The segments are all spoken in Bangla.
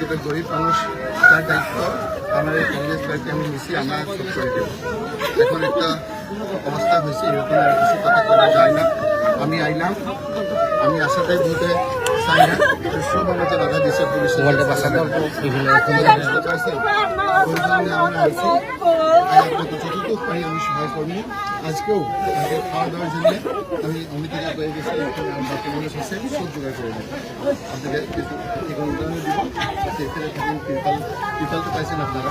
আমরা গরিব মানুষ তার দায়িত্ব আমরা এই কংগ্রেস পার্টি আমি নিছি, আমরা সব এখন একটা অবস্থা হয়েছে এরকম আর কিছু কথা করা যায় না। আমি আইলাম আমি আশাতে দিতে চাই না সব আমাকে বাধা দিয়েছে পুলিশ। বুঝতে পারছেন ওই জন্য আমরা আইছি। আর আপনাকে যতটুকু পারি আমি সহায় করব আজকেও তাকে খাওয়া দাওয়ার জন্য আমি গেছি সব জোগাড় করে দেবো আপনাদের দিব। তো পাইছেন আপনারা।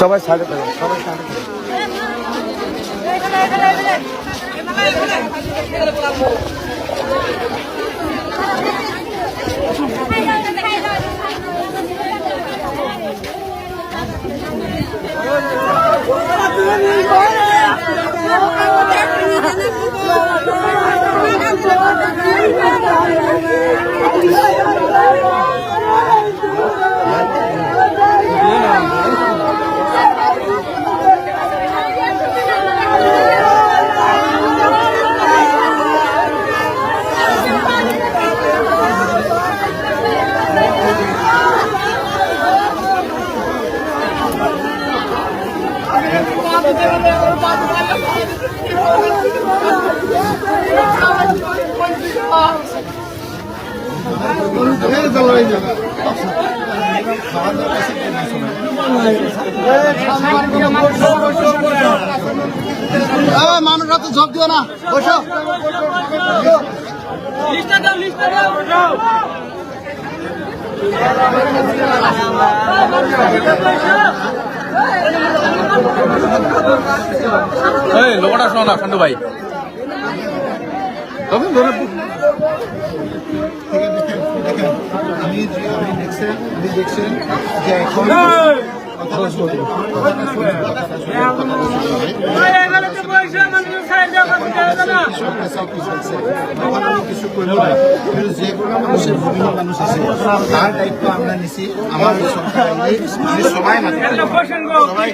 সবাই সাড়ে দেবেন সবাই ছাড়ে মানুষরা তো ঝোঁক দিও না। বসো। এই লোকটা শোনো না খান্ডু ভাই। আমি যে আপনি দেখছেন আপনি দেখছেন যে এখন চলছে? তখন কিছু কোনো মানুষের বিভিন্ন মানুষ আছে তার দায়িত্ব আমরা নিছি আমার সরকার সবাই সবাই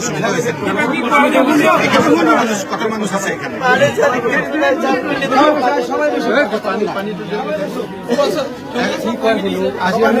সুবিধা হয়েছে কত মানুষ আছে এখানে পানি পানি আজি আমি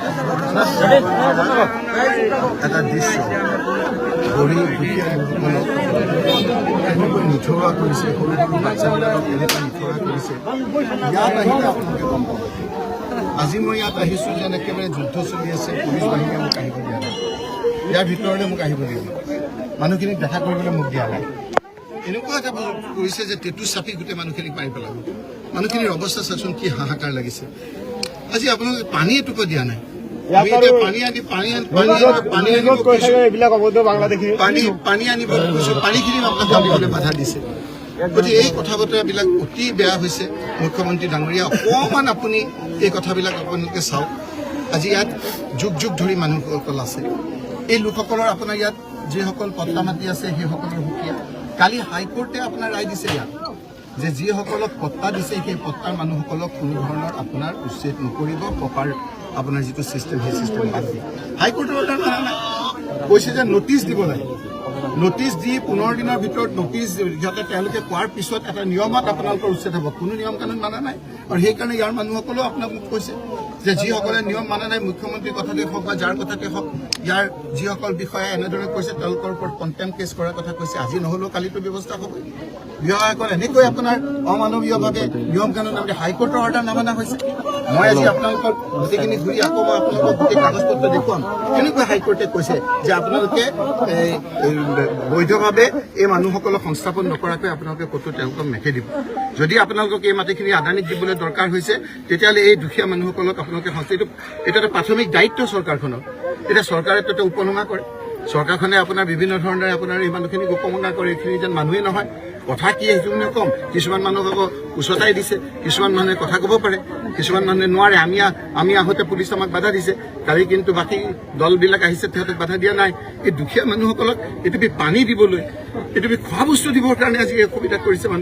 এটা দৃশ্য গরিব দুখীয়া লোকসকলক কেনেকৈ কৰিছে সৰু সৰু বাচ্চাবিলাকক কেনেকৈ নিথৰুৱা কৰিছে ইয়াত আহিলে আপোনালোকে গম পাব। আজি মই ইয়াত আহিছোঁ যেন একেবাৰে যুদ্ধ চলি আছে পুলিচ বাহিনীয়ে মোক আহিব দিয়া নাই। ইয়াৰ ভিতৰলৈ মোক আহিব দিব মানুহখিনিক দেখা কৰিবলৈ মোক দিয়া নাই। এনেকুৱা এটা কৰিছে যে টেটু চাপি গোটেই মানুহখিনিক মাৰি পেলাব। মানুহখিনিৰ অৱস্থা চাচোন কি হাহাকাৰ লাগিছে। আজি আপোনালোকে পানী এটুপা দিয়া নাই। পানী আনি পানী আনি পানী আনি- পানী আনিব কৈছো। কৈছো। পানীখিনি আপোনালোকে বাধা দিছে। গতিকে এই কথা বতৰাবিলাক অতি বেয়া হৈছে। মুখ্যমন্ত্ৰী ডাঙৰীয়া, অকণমান আপুনি এই কথাবিলাক আপোনালোকে চাওক। আজি ইয়াত যুগ যুগ ধৰি মানুহসকল আছে। এই লোকসকলৰ আপোনাৰ ইয়াত যিসকল পট্টা মাটি আছে, সেইসকলৰ সুকীয়া। কালি হাইকোৰ্টে আপোনাৰ ৰায় দিছে ইয়াত, যে যিসকলক পট্টা দিছে, সেই পট্টাৰ মানুহসকলক কোনো ধৰণৰ আপোনাৰ উচ্ছেদ নকৰিব প্ৰপাৰ আপোনাৰ যিটো ছিষ্টেম সেই ছিষ্টেম বাদ দিয়ে হাইকোৰ্টৰ অৰ্ডাৰ নাই। কৈছে যে নটিচ দিব লাগে। নটিচ দি পোন্ধৰ দিনৰ ভিতৰত নটিচ যাতে তেওঁলোকে কোৱাৰ পিছত এটা নিয়মত আপোনালোকৰ উচ্ছেদ হ'ব। কোনো নিয়ম কানুন মানা নাই। আৰু সেইকাৰণে ইয়াৰ মানুহসকলেও আপোনাক মোক কৈছে। যে যিসকলে নিয়ম মানা নাই, মুখ্যমন্ত্ৰীৰ কথাতে হওক বা যাৰ কথাতে হওক, ইয়াৰ যিসকল বিষয়াই এনেদৰে কৈছে, তেওঁলোকৰ ওপৰত কণ্টেম কেছ কৰাৰ কথা কৈছে। আজি নহ'লেও কালিতো ব্যৱস্থা হ'বই বিষয়াসকল এনেকৈ আপোনাৰ অমানৱীয়ভাৱে নিয়ম কানুন নামে হাইকোৰ্টৰ অৰ্ডাৰ নামানা হৈছে। মই আজি আপোনালোকক গোটেইখিনি ঘূৰি আকৌ মই আপোনালোকক গোটেই কাগজ পত্ৰ দেখুৱাম। কেনেকৈ হাইকোৰ্টে কৈছে যে আপোনালোকে বৈধভাৱে এই মানুহসকলক সংস্থাপন নকৰাকৈ আপোনালোকে ক'তো তেওঁলোকক নেখেদিব? যদি আপোনালোকক এই মাটিখিনি আদানীক দিবলৈ দৰকাৰ হৈছে, তেতিয়াহ'লে এই দুখীয়া মানুহসকলক আপোনালোকে সংস্থা এইটো এটা প্ৰাথমিক দায়িত্ব চৰকাৰখনৰ এতিয়া চৰকাৰে তাতে উপলুঙা কৰে। চৰকাৰখনে আপোনাৰ বিভিন্ন ধৰণে আপোনাৰ এই মানুহখিনিক উপমনা কৰে। এইখিনি যেন মানুহেই নহয়। কথা কি সেইটো মানে কম। কিছুমান মানুহক আকৌ উচতাই দিছে। কিছুমান মানুহে কথা ক'ব পাৰে। কিছুমান মানুহে নোৱাৰে। আমি আমি আহোঁতে পুলিচ আমাক বাধা দিছে। কালি কিন্তু বাকী দলবিলাক আহিছে, সিহঁতক বাধা দিয়া নাই। এই দুখীয়া মানুহসকলক এটুপি পানী দিবলৈ এটুপি খোৱা বস্তু দিবৰ কাৰণে আজি অসুবিধা কৰিছে মানুহ।